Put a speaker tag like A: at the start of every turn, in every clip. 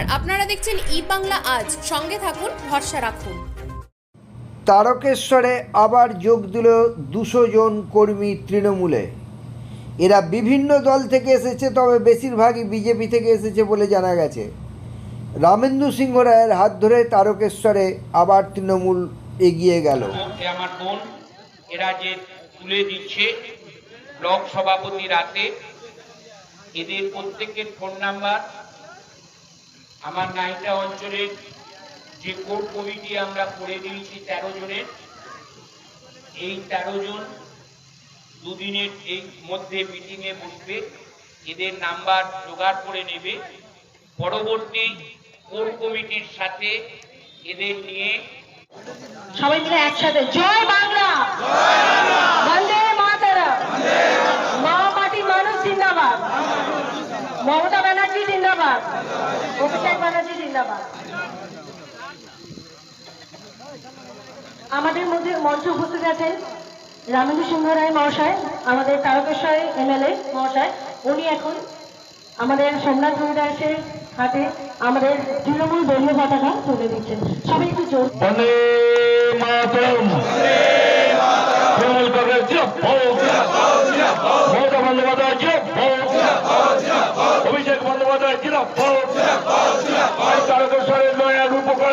A: নমস্কার আপনারা দেখছেন ই বাংলা আজ। সঙ্গে থাকুন ভরসা রাখুন।
B: তারকেশ্বরে আবার যোগ দিল দুশো জন কর্মী তৃণমূলে। এরা বিভিন্ন দল থেকে এসেছে তবে বেশিরভাগই বিজেপি থেকে এসেছে বলে জানা গেছে। রামেন্দু সিংহ রায়ের হাত ধরে তারকেশ্বরে আবার তৃণমূল এগিয়ে গেল।
C: আমার বোন এরা যে তুলে দিচ্ছে ব্লক সভাপতি রাতে এদের প্রত্যেকের ফোন নাম্বার আমার নাইটা অঞ্চলের যে কোর কমিটি আমরা করে দিয়েছি তেরো জনের, এই তেরো জন দুদিনের এই মধ্যে মিটিংয়ে বসবে, এদের নাম্বার জোগাড় করে নেবে। পরবর্তী কোর কমিটির সাথে এদের নিয়ে
D: সবাই মিলে একসাথে। জয় বাংলা! বন্দে মাতারা মা মাটি মানুষ জিন্দাবাদ। মমতা ব্যানার্জি জিন্দাবাদ। আমাদের মধ্যে মঞ্চে উপস্থিত আছেন রামেন্দ্র সিংহ রায় মহাশয় আমাদের তারকেশ্বর এমএলএ মহাশয়। উনি এখন আমাদের সোমনাথ হরিদাসের হাতে আমাদের তৃণমূল দলীয় পতাকা তুলে দিচ্ছেন। সবাই একটু জোর।
E: বন্দে তৃণমূল কংগ্রেস বন্দ্যোপাধ্যায় জিরাফ অভিষেক বন্দ্যোপাধ্যায় জিরাফ তারকেশ্বরের নয়া রূপকার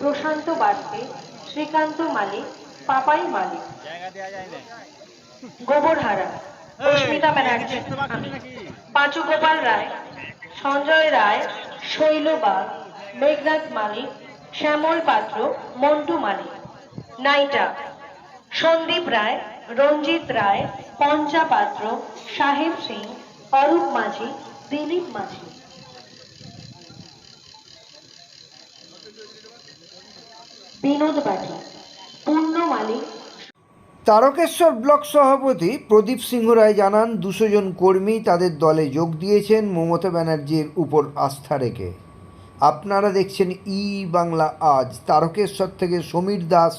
D: প্রশান্ত বাগদে শ্রীকান্ত মালিক পাপাই মালিক। গোবরহারা অস্মিতা ব্যানার্জি। পাঁচু গোপাল রায় সঞ্জয় রায় শৈল বাগ মেঘনাথ মালিক শ্যামল পাত্র মন্টু মালিক। নাইটা সন্দীপ রায় রঞ্জিত রায় পঞ্চা পাত্র সাহেব সিং অরূপ মাঝি দিলীপ মাঝি। বিনোদ বাটি পূর্ণ মালিক।
B: তারকেশ্বর ব্লক সভাপতি প্রদীপ সিংহ রায় জানান, দুশো জন কর্মী তাদের দলে যোগ দিয়েছেন মমতা ব্যানার্জির উপর আস্থা রেখে। আপনারা দেখছেন ই বাংলা আজ, তারকেশ্বর থেকে সমীর দাস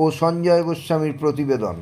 B: ও সঞ্জয় গোস্বামীর প্রতিবেদন।